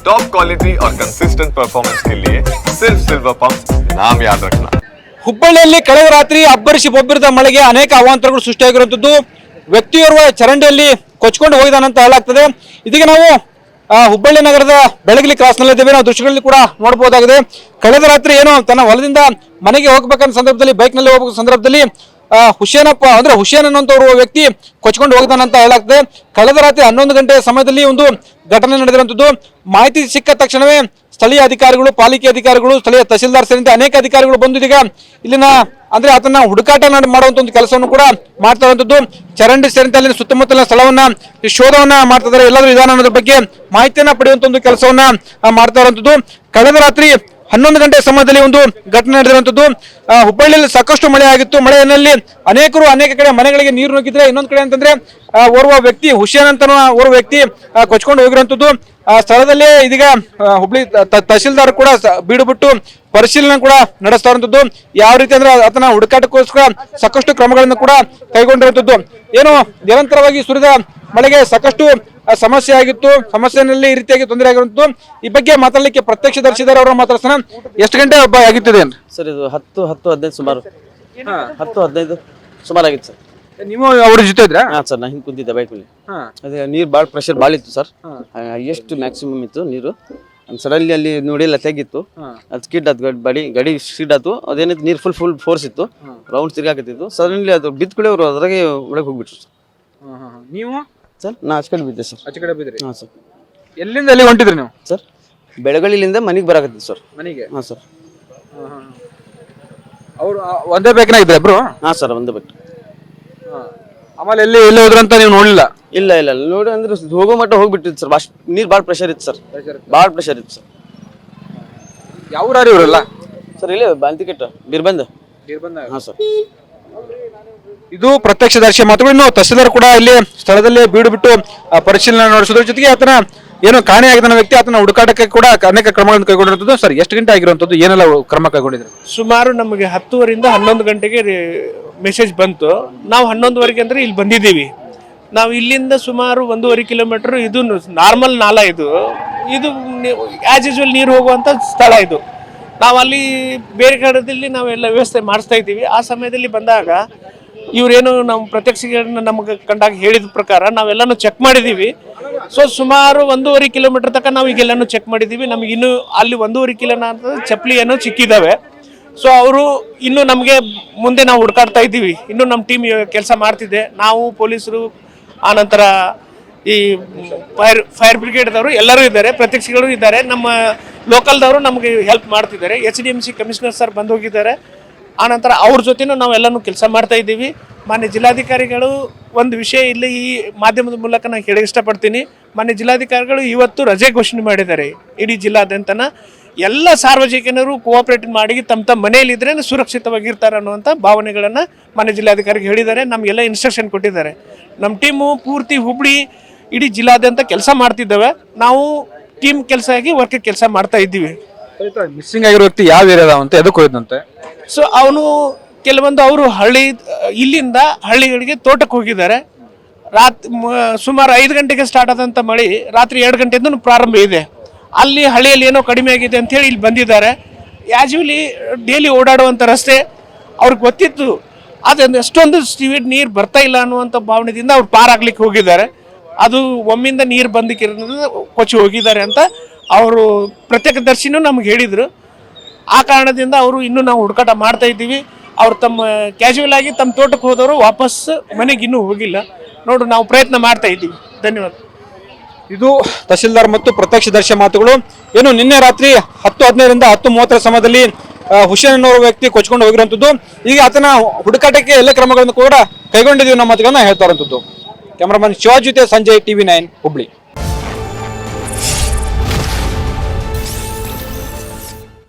Top quality और consistent performance के लिए सिर्फ सिल्वर पंप नाम याद रखना ಹುಬ್ಬಳ್ಳಿಯಲ್ಲಿ ಕಳೆದ ರಾತ್ರಿ ಅಬ್ಬರಿಸಿ ಬೊಬ್ಬಿರದ ಮಳೆಗೆ ಅನೇಕ ಅವಾಂತರಗಳು ಸೃಷ್ಟಿಯಾಗಿರುವಂತದ್ದು ವ್ಯಕ್ತಿಯೋರ್ವ ಚರಂಡಿಯಲ್ಲಿ ಕೊಚ್ಕೊಂಡು ಹೋಗಿದಾನಂತ ಹೇಳಲಾಗ್ತದೆ ಇದೀಗ ನಾವು ಆ, ಹುಬ್ಬಳ್ಳಿ ನಗರದ ಬೆಳಗಿಲಿ ಕ್ರಾಸ್ನಲ್ಲಿದ್ದೇವೆ ನಾವು ದೃಶ್ಯಗಳಲ್ಲಿ ಕೂಡ ನೋಡಬಹುದಾಗಿದೆ ಕಳೆದ ರಾತ್ರಿ ಏನೋ ತನ್ನ ಹೊಲದಿಂದ ಮನೆಗೆ ಹೋಗ್ಬೇಕನ್ನೋ ಸಂದರ್ಭದಲ್ಲಿ ಬೈಕ್ನಲ್ಲಿ ಹೋಗ್ಬೇಕ ಸಂದರ್ಭದಲ್ಲಿ ಆ, ಹುಸೇನಪ್ಪ ಅಂದ್ರೆ ಹುಸೇನ್ ಅನ್ನುವಂತ ವ್ಯಕ್ತಿ ಕೊಚ್ಕೊಂಡು ಹೋಗ್ತಾನಂತ ಹೇಳಾಗ್ತದೆ ಕಳೆದ ರಾತ್ರಿ ಹನ್ನೊಂದು ಗಂಟೆ ಸಮಯದಲ್ಲಿ ಒಂದು ಘಟನೆ ನಡೆದಿರುವಂಥದ್ದು. ಮಾಹಿತಿ ಸಿಕ್ಕ ತಕ್ಷಣವೇ ಸ್ಥಳೀಯ ಅಧಿಕಾರಿಗಳು ಪಾಲಿಕೆ ಅಧಿಕಾರಿಗಳು ಸ್ಥಳೀಯ ತಹಸೀಲ್ದಾರ್ ಸೇರಿದಂತೆ ಅನೇಕ ಅಧಿಕಾರಿಗಳು ಬಂದು ಇದೀಗ ಇಲ್ಲಿನ ಅಂದ್ರೆ ಅದನ್ನ ಹುಡುಕಾಟ ಮಾಡ್- ಮಾಡುವಂತ ಒಂದು ಕೆಲಸವನ್ನು ಕೂಡ ಮಾಡ್ತಾ ಇರುವಂತದ್ದು ಚರಂಡಿ ಸೇರಿದಂತೆ ಅಲ್ಲಿನ ಸುತ್ತಮುತ್ತಲಿನ ಸ್ಥಳವನ್ನ ಶೋಧವನ್ನ ಮಾಡ್ತಾ ಇದ್ದಾರೆ. ಎಲ್ಲಾದ್ರೂ ವಿಧಾನ ಬಗ್ಗೆ ಮಾಹಿತಿಯನ್ನ ಪಡೆಯುವಂತ ಒಂದು ಕೆಲಸವನ್ನ ಮಾಡ್ತಾ ಇರುವಂತದ್ದು ಕಳೆದ ರಾತ್ರಿ ಹನ್ನೊಂದು ಗಂಟೆ ಸಮಯದಲ್ಲಿ ಒಂದು ಘಟನೆ ನಡೆದಿರುವಂಥದ್ದು. ಹುಬ್ಬಳ್ಳಿಯಲ್ಲಿ ಸಾಕಷ್ಟು ಮಳೆ ಆಗಿತ್ತು ಮಳೆಯಲ್ಲಿ ಅನೇಕರು ಅನೇಕ ಕಡೆ ಮನೆಗಳಿಗೆ ನೀರು ನುಗ್ಗಿದ್ರೆ ಇನ್ನೊಂದು ಕಡೆ ಅಂತಂದ್ರೆ ಓರ್ವ ವ್ಯಕ್ತಿ ಹುಷೇನ್ ಅಂತ ಓರ್ವ ವ್ಯಕ್ತಿ ಕೊಚ್ಕೊಂಡು ಹೋಗಿರುವಂತದ್ದು ಆ, ಸ್ಥಳದಲ್ಲೇ ಇದೀಗ ಹುಬ್ಳಿ ತಹಶೀಲ್ದಾರ್ ಕೂಡ ಬೀಡು ಬಿಟ್ಟು ಪರಿಶೀಲನೆ ಕೂಡ ನಡೆಸ್ತಾ ಇರುವಂಥದ್ದು. ಯಾವ ರೀತಿ ಅಂದ್ರೆ ಆತನ ಹುಡುಕಾಟಕ್ಕೋಸ್ಕರ ಸಾಕಷ್ಟು ಕ್ರಮಗಳನ್ನು ಕೂಡ ಕೈಗೊಂಡಿರುವಂತದ್ದು ಏನು ನಿರಂತರವಾಗಿ ಸುರಿದ ಮಳೆಗೆ ಸಾಕಷ್ಟು ಸಮಸ್ಯೆ ಆಗಿತ್ತು ಸಮಸ್ಯೆನಲ್ಲಿ ಈ ರೀತಿಯಾಗಿ ತೊಂದರೆ ಆಗಿರುವಂತದ್ದು ಈ ಬಗ್ಗೆ ಮಾತಾಡ್ಲಿಕ್ಕೆ ಪ್ರತ್ಯಕ್ಷದರ್ಶಿದಾರ್ ಅವರ ಮಾತಾಡ್ಸೋಣ. ಎಷ್ಟು ಗಂಟೆ ಹಬ್ಬ ಆಗಿತ್ತದೆ ಸರ್ ಇದು ಹತ್ತು ಹತ್ತು ಹದಿನೈದು ಸುಮಾರು. ಹತ್ತು ಹದಿನೈದು ಸುಮಾರು ಆಗಿತ್ತು ಸರ್. ನೀವು ಅವ್ರ ಜೊತೆ ಇದ್ರಾ? ಹಾ ಸರ್ ನಾ ಹಿಂಗೆ ಕುಂತಿದ್ದೆ ಬೈಕ್ ಮೇಲೆ ಅದೇ ನೀರು ಭಾಳ ಪ್ರೆಷರ್ ಭಾಳ ಇತ್ತು ಸರ್. ಎಷ್ಟು ಮ್ಯಾಕ್ಸಿಮಮ್ ಇತ್ತು ನೀರು? ಸಡನ್ಲಿ ಅಲ್ಲಿ ನೋಡಿ ತೆಗಿತ್ತು ಅದು ಸ್ಕಿಡ್ ಆಯ್ತು ಬಡಿ ಗಡಿ ಗಾಡಿ ಸ್ಕಿಡ್ ಆಯ್ತು. ಅದೇನಿತ್ತು ನೀರು ಫುಲ್ ಫುಲ್ ಫೋರ್ಸ್ ಇತ್ತು. ರೌಂಡ್ ತಿರ್ಗಾಕತ್ತಿತ್ತು. ಸಡನ್ಲಿ ಅದು ಬಿದ್ದ ಕೂಡ ಅವರು ಅದ್ರಾಗೆ ಒಳಗೆ ಹೋಗ್ಬಿಟ್ರು ಸರ್. ನೀವು? ಸರ್ ನಾ ಆಚೆ ಕಡೆ ಬಿದ್ದೆ ಸರ್. ಆಚೆ ಕಡೆ ಬಿದ್ರಿ ಹಾಂ ಸರ್. ಎಲ್ಲಿಂದ ಅಲ್ಲಿ ಹೊಂಟಿದ್ರಿ ನೀವು? ಸರ್ ಬೆಳಗಳಿಲಿಂದ ಮನೆಗೆ ಬರಕತ್ತಿ ಸರ್. ಮನೆಗೆ? ಹಾಂ ಸರ್. ಅವರು ಒಂದೇ ಬೇಕನ ಇದ್ರೆ ಇಬ್ರು? ಹಾಂ ಸರ್ ಒಂದೇ ಬೇಕು ಆಮೇಲೆ ಎಲ್ಲಿ ಎಲ್ಲಿ ಹೋದ್ರು ಅಂತ ನೀವು ನೋಡಲಿಲ್ಲ? ಇಲ್ಲ ಇಲ್ಲ ಇಲ್ಲ. ನೋಡಿ ಅಂದ್ರೆ ಹೋಗೋ ಮಟ್ಟ ಹೋಗ್ಬಿಟ್ಟಿತ್ತು ಸರ್. ಭಾಳ ನೀರು ಭಾಳ ಪ್ರೆಷರ್ ಇತ್ತು ಸರ್. ಭಾಳ ಪ್ರೆಷರ್ ಇತ್ತು ಸರ್. ಯಾವ ಊರಾರಿ ಇವರೆಲ್ಲ? ಸರ್ ಇಲ್ಲೇ ಬಾಂತಿಕೆಟ್ ಬಂದ ಹಾಂ ಸರ್. ಇದು ಪ್ರತ್ಯಕ್ಷದರ್ಶಿ ಮಾತುಗಳು ಇನ್ನು ತಹಸೀಲ್ದಾರ್ ಕೂಡ ಇಲ್ಲಿ ಸ್ಥಳದಲ್ಲಿ ಬೀಡು ಬಿಟ್ಟು ಪರಿಶೀಲನೆ ನಡೆಸೋದ್ರ ಜೊತೆಗೆ ಆತನ ಏನು ಕಾಣೆಯಾಗಿದ್ದ ವ್ಯಕ್ತಿ ಆತನ ಹುಡುಕಾಟಕ್ಕೆ ಕೂಡ ಅನೇಕ ಕ್ರಮಗಳನ್ನು ಕೈಗೊಂಡಿರುವಂತದ್ದು ಸರ್, ಎಷ್ಟು ಗಂಟೆ ಆಗಿರುವಂಥದ್ದು? ಏನೆಲ್ಲ ಕ್ರಮ ಕೈಗೊಂಡಿದ್ರು? ಸುಮಾರು ನಮಗೆ ಹತ್ತುವರಿಂದ ಹನ್ನೊಂದು ಗಂಟೆಗೆ ಮೆಸೇಜ್ ಬಂತು. ನಾವು ಹನ್ನೊಂದುವರೆಗೆ ಅಂದರೆ ಇಲ್ಲಿ ಬಂದಿದ್ದೀವಿ. ನಾವು ಇಲ್ಲಿಂದ ಸುಮಾರು ಒಂದೂವರೆ ಕಿಲೋಮೀಟರ್ ಇದು ನಾರ್ಮಲ್ ನಾಲ ಇದು. ಇದು ಆ್ಯಸ್ ಯೂಶುವಲ್ ನೀರು ಹೋಗುವಂಥ ಸ್ಥಳ ಇದು. ನಾವು ಅಲ್ಲಿ ಬೇರೆ ಕಡೆದಲ್ಲಿ ನಾವೆಲ್ಲ ವ್ಯವಸ್ಥೆ ಮಾಡಿಸ್ತಾ ಇದ್ದೀವಿ. ಆ ಸಮಯದಲ್ಲಿ ಬಂದಾಗ ಇವರೇನು ನಮ್ಮ ಪ್ರತ್ಯಕ್ಷ ನಮಗೆ ಕಂಡಾಗ ಹೇಳಿದ ಪ್ರಕಾರ ನಾವೆಲ್ಲನೂ ಚೆಕ್ ಮಾಡಿದ್ದೀವಿ ಸೊ ಸುಮಾರು ಒಂದೂವರೆ ಕಿಲೋಮೀಟರ್ ತನಕ ನಾವು ಈಗೆಲ್ಲನೂ ಚೆಕ್ ಮಾಡಿದ್ದೀವಿ ನಮಗೆ ಇನ್ನೂ ಅಲ್ಲಿ ಒಂದೂವರೆ ಕಿಲೋಮೀಟರ್ ಚಪ್ಪಲಿ ಏನೋ ಸಿಕ್ಕಿದ್ದಾವೆ ಸೊ ಅವರು ಇನ್ನು ನಮಗೆ ಮುಂದೆ ನಾವು ಹುಡ್ಕಾಡ್ತಾ ಇದ್ದೀವಿ. ಇನ್ನು ನಮ್ಮ ಟೀಮ್ ಕೆಲಸ ಮಾಡ್ತಿದೆ. ನಾವು ಪೊಲೀಸರು ಆನಂತರ ಈ ಫೈರ್ ಫೈರ್ ಬ್ರಿಗೇಡ್ದವರು ಎಲ್ಲರೂ ಇದ್ದಾರೆ. ಪ್ರತ್ಯಕ್ಷಿಗಳು ಇದ್ದಾರೆ. ನಮ್ಮ ಲೋಕಲ್ದವರು ನಮಗೆ ಹೆಲ್ಪ್ ಮಾಡ್ತಿದ್ದಾರೆ. H D M C commissioner sir ಬಂದು ಹೋಗಿದ್ದಾರೆ ಆನಂತರ ಅವ್ರ ಜೊತೆನೂ ನಾವೆಲ್ಲನೂ ಕೆಲಸ ಮಾಡ್ತಾ ಇದ್ದೀವಿ. ಮಾನ್ಯ ಜಿಲ್ಲಾಧಿಕಾರಿಗಳು ಒಂದು ವಿಷಯ ಇಲ್ಲಿ ಈ ಮಾಧ್ಯಮದ ಮೂಲಕ ನಾನು ಹೇಳಿ ಇಷ್ಟಪಡ್ತೀನಿ. ಮಾನ್ಯ ಜಿಲ್ಲಾಧಿಕಾರಿಗಳು ಇವತ್ತು ರಜೆ ಘೋಷಣೆ ಮಾಡಿದ್ದಾರೆ ಇಡೀ ಜಿಲ್ಲಾದ್ಯಂತನ. ಎಲ್ಲ ಸಾರ್ವಜನಿಕರು ಕೋಆಪರೇಟ್ ಮಾಡಿ ತಮ್ಮ ತಮ್ಮ ಮನೆಯಲ್ಲಿದ್ದರೆ ಸುರಕ್ಷಿತವಾಗಿರ್ತಾರೆ ಅನ್ನುವಂಥ ಭಾವನೆಗಳನ್ನು ಮಾನ್ಯ ಜಿಲ್ಲಾಧಿಕಾರಿಗೆ ಹೇಳಿದ್ದಾರೆ. ನಮಗೆಲ್ಲ ಇನ್ಸ್ಟ್ರಕ್ಷನ್ ಕೊಟ್ಟಿದ್ದಾರೆ. ನಮ್ಮ ಟೀಮು ಪೂರ್ತಿ ಹುಬ್ಳಿ ಇಡೀ ಜಿಲ್ಲಾದ್ಯಂತ ಕೆಲಸ ಮಾಡ್ತಿದ್ದೇವೆ. ನಾವು ಟೀಮ್ ಕೆಲಸ ಆಗಿ ವರ್ಕ್ ಕೆಲಸ ಮಾಡ್ತಾ ಇದ್ದೀವಿ. ಮಿಸ್ಸಿಂಗ್ ಆಗಿರೋ ವ್ಯಕ್ತಿ ಯಾವ ಏರಿಯಾದ ಅಂತ ಎದಕ್ಕೆ ಹೋಯ್ದಂತೆ ಸೊ ಅವನು ಕೆಲವೊಂದು ಅವರು ಹಳ್ಳಿ, ಇಲ್ಲಿಂದ ಹಳ್ಳಿಗಳಿಗೆ ತೋಟಕ್ಕೆ ಹೋಗಿದ್ದಾರೆ. ರಾತ್ ಮ- ಸುಮಾರು ಐದು ಗಂಟೆಗೆ ಸ್ಟಾರ್ಟ್ ಆದಂಥ ಮಳೆ ರಾತ್ರಿ ಎರಡು ಗಂಟೆಯಿಂದ ಪ್ರಾರಂಭ ಇದೆ. ಅಲ್ಲಿ ಹಳ್ಳಿಯಲ್ಲಿ ಏನೋ ಕಡಿಮೆ ಆಗಿದೆ ಅಂತೇಳಿ ಇಲ್ಲಿ ಬಂದಿದ್ದಾರೆ. ಯಾಜುವಲಿ ಡೇಲಿ ಓಡಾಡುವಂಥ ರಸ್ತೆ ಅವ್ರಿಗೆ ಗೊತ್ತಿತ್ತು. ಅದೊಂದು ಎಷ್ಟೊಂದು ಸ್ಪೀಡ್ ನೀರು ಬರ್ತಾ ಇಲ್ಲ ಅನ್ನುವಂಥ ಭಾವನೆಯಿಂದ ಅವ್ರು ಪಾರಾಗ್ಲಿಕ್ಕೆ ಹೋಗಿದ್ದಾರೆ. ಅದು ಒಮ್ಮಿಂದ ನೀರು ಬಂದಕ್ಕಿರೋದ್ರಿಂದ ಕೊಚ್ಚಿ ಹೋಗಿದ್ದಾರೆ ಅಂತ ಅವರು ಪ್ರತ್ಯೇಕದರ್ಶಿನೂ ನಮ್ಗೆ ಹೇಳಿದರು. ಆ ಕಾರಣದಿಂದ ಅವರು ಇನ್ನೂ ನಾವು ಹುಡುಕಾಟ ಮಾಡ್ತಾ ಇದ್ದೀವಿ. ಅವ್ರು ತಮ್ಮ ಕ್ಯಾಶುವಲ್ ಆಗಿ ತಮ್ಮ ತೋಟಕ್ಕೆ ಹೋದವರು ವಾಪಸ್ ಮನೆಗೆ ಇನ್ನೂ ಹೋಗಿಲ್ಲ. ನೋಡು, ನಾವು ಪ್ರಯತ್ನ ಮಾಡ್ತಾ ಇದ್ದೀವಿ. ಧನ್ಯವಾದ. ಇದು ತಹಶೀಲ್ದಾರ್ ಮತ್ತು ಪ್ರತ್ಯಕ್ಷದರ್ಶಿ ಮಾತುಗಳು. ಏನು, ನಿನ್ನೆ ರಾತ್ರಿ ಹತ್ತು ಹದಿನೈದರಿಂದ ಹತ್ತು ಮೂವತ್ತರ ಸಮಯದಲ್ಲಿ ಹುಷೇನ್ ಅನ್ನೋ ವ್ಯಕ್ತಿ ಕೊಚ್ಕೊಂಡು ಹೋಗಿರುವಂಥದ್ದು. ಈಗ ಆತನ ಹುಡುಕಾಟಕ್ಕೆ ಎಲ್ಲ ಕ್ರಮಗಳನ್ನು ಕೂಡ ಕೈಗೊಂಡಿದ್ದೀವಿ ನಮ್ಮ ಮಾತುಗಳನ್ನು ಹೇಳ್ತಾರಂಥದ್ದು ಕ್ಯಾಮರಾಮನ್ ಶಿವಾಜ್ ಜೊತೆ ಸಂಜಯ್ ಟಿವಿ ನೈನ್ ಹುಬ್ಳಿ.